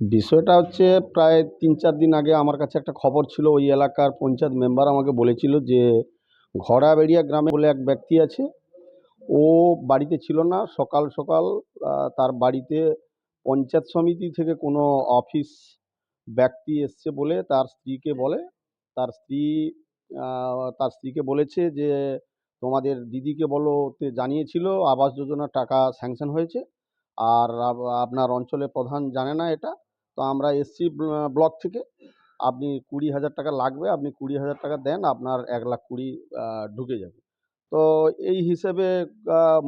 বিষয়টা হচ্ছে প্রায় তিন চার দিন আগে আমার কাছে একটা খবর ছিল, ওই এলাকার পঞ্চায়েত মেম্বার আমাকে বলেছিল যে ঘোড়াবেড়িয়া গ্রামে বলে এক ব্যক্তি আছে, ও বাড়িতে ছিল না। সকাল সকাল তার বাড়িতে পঞ্চায়েত সমিতি থেকে কোনো অফিস ব্যক্তি এসছে বলে তার স্ত্রীকে বলে। তার স্ত্রী তার স্ত্রীকে বলেছে যে তোমাদের দিদিকে বলো, তে জানিয়েছিল, আবাস যোজনার টাকা স্যাংশন হয়েছে। আর আপনার অঞ্চলের প্রধান জানে না এটা। তো আমরা এসছি ব্লক থেকে। আপনি কুড়ি হাজার টাকা লাগবে, আপনি কুড়ি হাজার টাকা দেন, আপনার এক লাখ কুড়ি ঢুকে যাবে। তো এই হিসেবে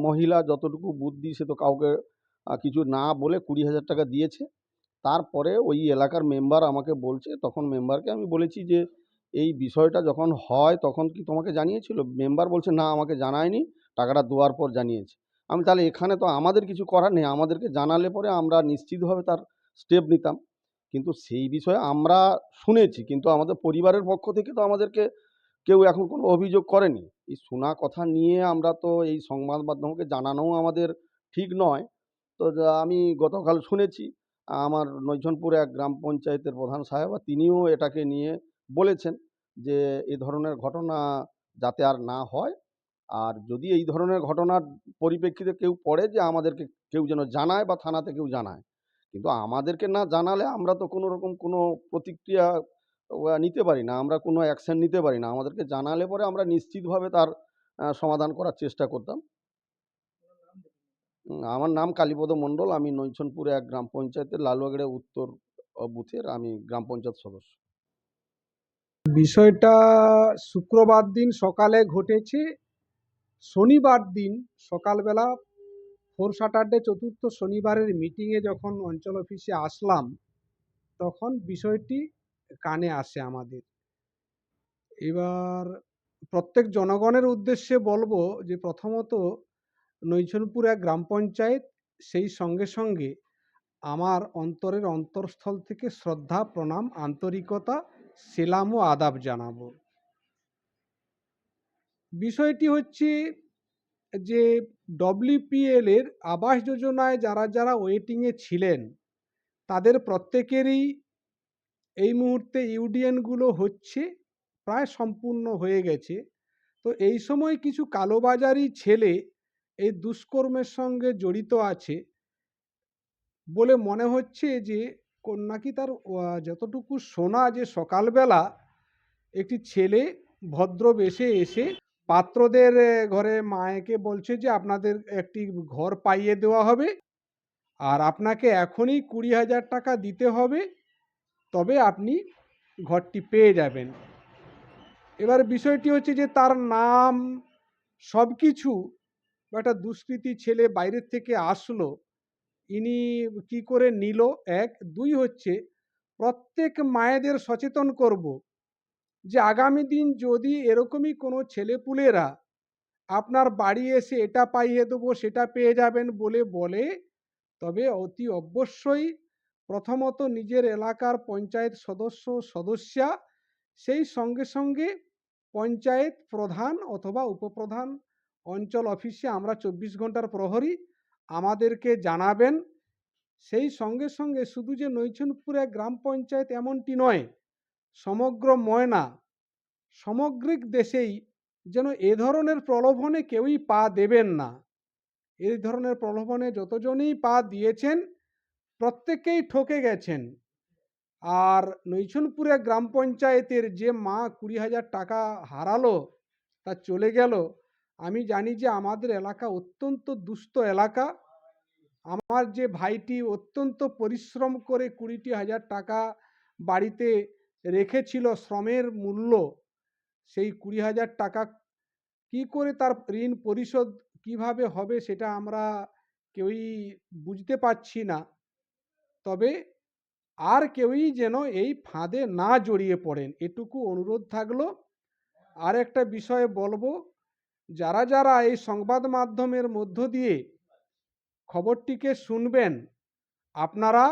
মহিলা যতটুকু বুদ্ধি, সে তো কাউকে কিছু না বলে কুড়ি হাজার টাকা দিয়েছে। তারপরে ওই এলাকার মেম্বার আমাকে বলছে, তখন মেম্বারকে আমি বলেছি যে, এই বিষয়টা যখন হয়, তখন কি তোমাকে জানিয়েছিল? মেম্বার বলছে, না, আমাকে জানায়নি, টাকাটা দেওয়ার পর জানিয়েছে। আমি তাহলে এখানে তো আমাদের কিছু করার নেই, আমাদেরকে জানালে পরে আমরা নিশ্চিতভাবে তার স্টেপ নিতাম। কিন্তু সেই বিষয়ে আমরা শুনেছি, কিন্তু আমাদের পরিবারের পক্ষ থেকে তো আমাদেরকে কেউ এখন কোনো অভিযোগ করেনি। এই শোনা কথা নিয়ে আমরা তো এই সংবাদ মাধ্যমকে জানানোও আমাদের ঠিক নয়। তো আমি গতকাল শুনেছি, আমার নৈছনপুর এক গ্রাম পঞ্চায়েতের প্রধান সাহেব তিনিও এটাকে নিয়ে বলেছেন যে, এ ধরনের ঘটনা যাতে আর না হয়, আর যদি এই ধরনের ঘটনার পরিপ্রেক্ষিতে কেউ পড়ে যে আমাদেরকে কেউ যেন জানায় বা থানাতে কেউ জানায়। কিন্তু আমাদেরকে না জানালে আমরা তো কোনো রকম কোনো প্রতিক্রিয়া নিতে পারি না। আমরা কোনো অ্যাকশন নিতে পারি না। আমাদেরকে জানালে পরে আমরা নিশ্চিতভাবে তার সমাধান করার চেষ্টা করতাম। আমার নাম কালীপদ মণ্ডল। আমি নৈছনপুরে এক গ্রাম পঞ্চায়েতের লালুয়াগড়ে উত্তর বুথের আমি গ্রাম পঞ্চায়েত সদস্য। বিষয়টা শুক্রবার দিন সকালে ঘটেছে। শনিবার দিন সকালবেলা ফোর স্যাটারডে চতুর্থ শনিবারের মিটিংয়ে যখন অঞ্চল অফিসে আসলাম, তখন বিষয়টি কানে আসে আমাদের। এবার প্রত্যেক জনগণের উদ্দেশ্যে বলব যে প্রথমত নৈছনপুর এক গ্রাম পঞ্চায়েত, সেই সঙ্গে সঙ্গে আমার অন্তরের অন্তরস্থল থেকে শ্রদ্ধা, প্রণাম, আন্তরিকতা, সেলাম ও আদাব জানাব। বিষয়টি হচ্ছে যে ডব্লিউপিএল এর আবাস যোজনায় যারা যারা ওয়েটিংয়ে ছিলেন, তাদের প্রত্যেকেরই এই মুহূর্তে ইউডিএনগুলো হচ্ছে প্রায় সম্পূর্ণ হয়ে গেছে। তো এই সময় কিছু কালোবাজারি ছেলে এই দুষ্কর্মের সঙ্গে জড়িত আছে বলে মনে হচ্ছে যে কোন- নাকি তার যতটুকু শোনা যে সকালবেলা একটি ছেলে ভদ্র বেশে এসে পাত্রদের ঘরে মায়েকে বলছে যে, আপনাদের একটি ঘর পাইয়ে দেওয়া হবে আর আপনাকে এখনই কুড়ি হাজার টাকা দিতে হবে। তবে আপনি ঘরটি পেয়ে যাবেন। এবার বিষয়টি হচ্ছে যে, তার নাম সব কিছু একটা দুষ্কৃতী ছেলে বাইরের থেকে আসলো। ইনি কি করে নিল? এক। দুই হচ্ছে, প্রত্যেক মায়েদের সচেতন করব। যে আগামী দিন যদি এরকমই কোনো ছেলেপুলেরা আপনার বাড়ি এসে এটা পাইয়ে দেবো, সেটা পেয়ে যাবেন বলে বলে, তবে অতি অবশ্যই প্রথমত নিজের এলাকার পঞ্চায়েত সদস্য, সদস্যা, সেই সঙ্গে সঙ্গে পঞ্চায়েত প্রধান অথবা উপপ্রধান অঞ্চল অফিসে আমরা চব্বিশ ঘণ্টার প্রহরী, আমাদেরকে জানাবেন। সেই সঙ্গে সঙ্গে শুধু যে নৈছনপুরে গ্রাম পঞ্চায়েত এমনটি নয় সমগ্র ময়না সামগ্রিক দেশেই যেন এ ধরনের প্রলোভনে কেউই পা দেবেন না। এই ধরনের প্রলোভনে যতজনই পা দিয়েছেন প্রত্যেকেই ঠকে গেছেন। আর নৈছনপুরে গ্রাম পঞ্চায়েতের যে মা কুড়ি হাজার টাকা হারালো, তা চলে গেল। আমি জানি যে আমাদের এলাকা অত্যন্ত দুস্থ এলাকা। আমার যে ভাইটি অত্যন্ত পরিশ্রম করে কুড়িটি হাজার টাকা বাড়িতে রেখেছিল শ্রমের মূল্য, সেই কুড়ি হাজার টাকা কি করে তার ঋণ পরিশোধ কীভাবে হবে সেটা আমরা কেউই বুঝতে পারছি না। তবে আর কেউই যেন এই ফাঁদে না জড়িয়ে পড়েন, এটুকু অনুরোধ থাকল। আর একটা বিষয়ে বলব, যারা যারা এই সংবাদ মাধ্যমের মধ্য দিয়ে খবরটিকে শুনবেন, আপনারা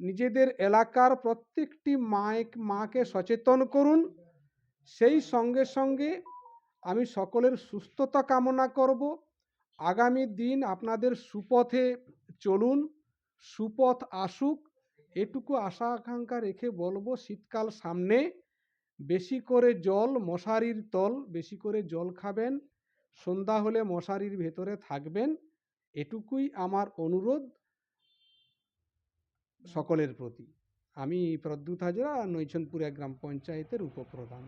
নিজেদের এলাকার প্রত্যেকটি মায়ের মাকে সচেতন করুন। সেই সঙ্গে সঙ্গে আমি সকলের সুস্থতা কামনা করব। আগামী দিন আপনাদের সুপথে চলুন, সুপথ আসুক। এটুকু আশা আকাঙ্ক্ষা রেখে বলব, শীতকাল সামনে। বেশি করে জল, মশারির তল, বেশি করে জল খাবেন। সন্ধ্যা হলে মশারির ভেতরে থাকবেন। এটুকুই আমার অনুরোধ। সকলের প্রতি। আমি প্রদ্যুৎ হাজরা নৈছনপুরা গ্রাম পঞ্চায়েতের উপপ্রধান।